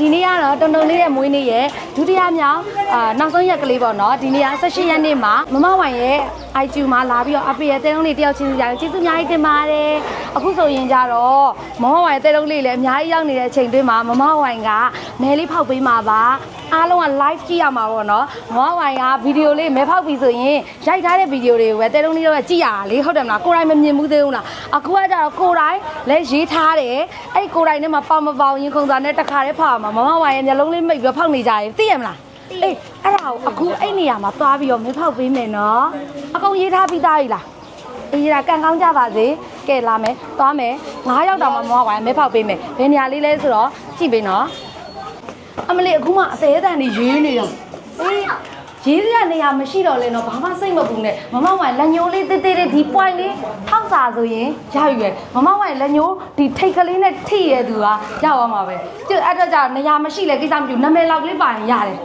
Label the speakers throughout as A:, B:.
A: ဒီနေ့ကတော့တုံတုံလေးရဲ့မွေးနေ့ရဲ့ ဒုတိယမြောက်အာနောက်ဆုံးရက်ကလေးပေါ့နော်ဒီနေ့က18ရက်နေ့မှာမမဝိုင်ရဲ့ IQ မှာလာပြီးတော့အဖေရဲ့တဲတုံးလေးတယောက်ချင်းစီကြတယ်ကျေးဇူးအများကြီးတင်ပါတယ်အခုဆိုရင်ကြတော့မမဝိုင်ရဲ့တဲတုံးလေးလည်းအများကြီးရောက်နေတဲ့အချိန်တွင်းမှာမမဝိုင်ကမဲလေးဖောက်ပေးမှာပါအားလုံးက live ကြည့်ရမှာပေါ့နော်မမဝိုင်ကဗီဒီယိုလေးမဲဖောက်ပြီးဆိုရင်ရိုက်ထားတဲ့ဗီဒီယိုတွေကိုပဲတဲတုံးလေးတော့ကြည့်ရတာလေဟုတ်တယ်မလားကိုယ်တိုင်မမြင်ဘူးသေးဘူးလားအခုကကြတော့ကိုယ်တိုင်လည်းရေးထားတယ်အဲ့ဒီကိုယ်တိုင်နဲ့မှပေါင်မပေါင်ရင်ခုံသားနဲ့တစ်ခါတည်းဖောက်ရမှာမမဝိုင်ရဲ့မျက်လုံးလေးမိတ်ပြီးဖောက်နေကြတယ်သိရမလားအေးအဲ့ဒါကိုအခုအဲ့နေရာမှာသွားပြီးတော့မဲဖောက်ပေးမယ်နော်အကုန်ရေးထားပြီးသားပြီလားအေးဒါကန်ကောင်းကြပါစေကဲလာမယ်သွားမယ်9ရောက်တောင်မှမမဝိုင်မဲဖောက်ပေးမယ်ဘယ်နေရာလေးလဲဆိုတော့ကြည့်ပေးနော်အမလေးအခုမှအသေးအတန်နေရေးနေတာအေး ရေးစရာနေရာမရှိတော့လဲတော့ဘာမှစိတ်မပူနဲ့မမဝိုင်လက်ညိုးလေးတေးသေးလေးဒီ point လေးထောက်စာဆိုရင်ရယူရယ်မမဝိုင်လက်ညိုးဒီထိတ်ကလေးနဲ့ထိရသူကရသွားမှာပဲကျအဲ့တော့ကြာနေရာမရှိလဲကိစ္စမရှိဘူးနာမည်လောက်ကလေးပါရင်ရတယ်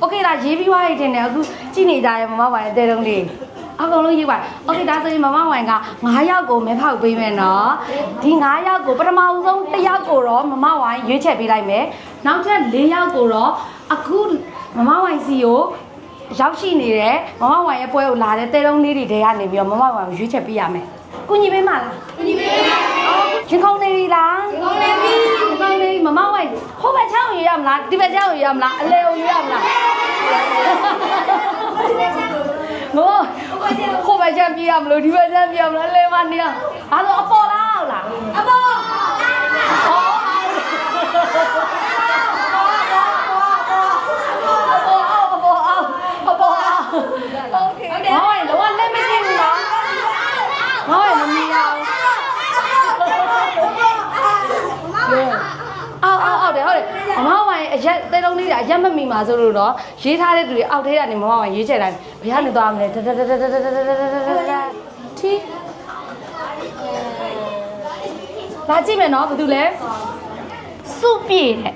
A: โอเคလားရေးပြီးွားရတင်တယ်အခုကြည့်နေကြရမမဝိုင်တဲတုံးလေးအကုန်လုံးရေးပါโอเคဒါဆိုရင်မမဝိုင်က9ယောက်ကိုမဲဖောက်ပေးမယ်နော်ဒီ9ယောက်ကိုပထမဆုံး1ယောက်ကိုတော့မမဝိုင်ရွေးချယ်ပေးလိုက်မယ်နောက်ထပ်4ယောက်ကိုတော့အခုမမဝိုင်စီကို ရောက်ရှိနေတဲ့မမဝိုင်ရဲ့ပွဲကိုလာတဲ့တဲတုံးလေးတွေတဲကနေပြီးတော့မမဝိုင်ကိုရွေးချက်ပေးရမယ်။ကုညီပေးမလား။ကုညီပေးပါ။အော်ရင်ခုန်နေပြီလား။ရင်ခုန်နေပြီ။ရင်ခုန်နေပြီမမဝိုင်ဟိုဘက်ချောင်းရွေးရမလားဒီဘက်ချောင်းရွေးရမလားအလဲကိုရွေးရမလား။မောဟိုဘက်ချမ်းပြရမလို့ဒီဘက်ချမ်းပြရမလို့အလဲမနေအောင်။အားလုံးအပေါ်လားဟုတ်လား။အပေါ်။ မမဝိုင်အရက်သဲလုံးလေးကအရက်မမီမှာဆိုလို့တော့ရေးထားတဲ့သူတွေအောက်ထဲကနေမမဝိုင်ရေးချယ်တိုင်းဘယ်ကနေသွားမလဲတတတတတတတထီလာကြည့်မယ်နော်ဘာတူလဲစုပြေတဲ့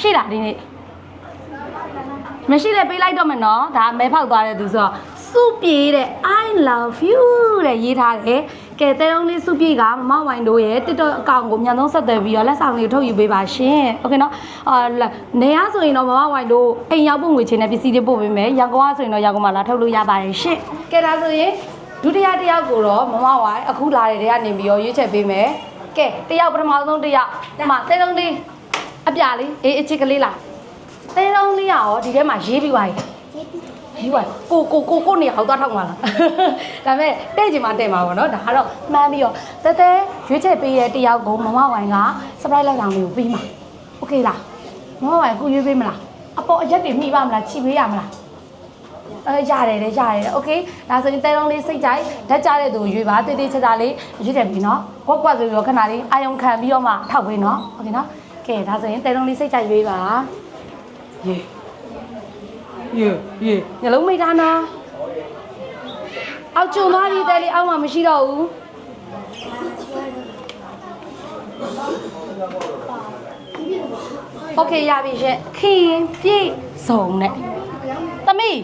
A: ရှိလားဒီနေ့မရှိလဲပေးလိုက်တော့မယ်နော်ဒါမဲဖောက်သွားတဲ့သူဆိုတော့ စုပြေတဲ့ I love you တဲ့ရေးထားတယ်။ကဲတဲတုံးလေးစုပြေကမမဝိုင်တို့ရဲ့ TikTok အကောင့်ကိုမြန်ဆုံးဆက်သွယ်ပြီးတော့လက်ဆောင်လေးထုတ်ယူပေးပါရှင်။ Okay နော်။အာနေရဆိုရင်တော့မမဝိုင်တို့အိမ်ရောက်ဖို့ငွေချင်တဲ့ပစ္စည်းတွေပို့ပေးမယ်။ရန်ကုန်ကဆိုရင်တော့ရန်ကုန်မှာလာထုတ်လို့ရပါတယ်ရှင်။ကဲဒါဆိုရင်ဒုတိယတစ်ယောက်ကိုတော့မမဝိုင်အခုလာတဲ့တည်းကနေပြီးတော့ရွေးချယ်ပေးမယ်။ကဲတယောက်ပထမဆုံးတယောက်ဒီမှာတဲတုံးလေးအပြာလေးအေးအချစ်ကလေးလားတဲတုံးလေးရောဒီထဲမှာရေးပြီးပါရဲ့ရေးပြီး ရေးသွားကိုကိုကိုကိုနေအောင်သွားထောက်မှာလားဒါပေမဲ့တဲ့ချင်မှတဲ့မှာပေါ့နော်ဒါကတော့မှန်းပြီးတော့တဲတဲရွေးချက်ပေးတဲ့တယောက်ကိုမမဝိုင်က surprise လိုက်ဆောင်လေးကိုပေးမှာโอเคလားမမဝိုင်ကိုရွေးပေးမလားအပေါ်အရက်တွေမိပါမလားချိပေးရမလားအဲရတယ်လေရတယ်โอเคဒါဆိုရင်တဲလုံးလေးစိတ်ကြိုက်ဓာတ်ကြတဲ့သူကိုရွေးပါတေးသေးချာချာလေးရွေးချက်ပြီးနော်ကွက်ကွက်ဆိုပြီးတော့ခဏလေးအာယုံခံပြီးတော့မှထောက်ပေးနော်โอเคနော်ကဲဒါဆိုရင်တဲလုံးလေးစိတ်ကြိုက်ရွေးပါ ရေ ရေရေညလုံးမိတ်ထားနော်အောက်ကျုံသွားပြီတဲလေးအောက်မှာမရှိတော့ဘူးโอเคရပြီရှင်ခင်ပြည့်စုံနဲ့သမီး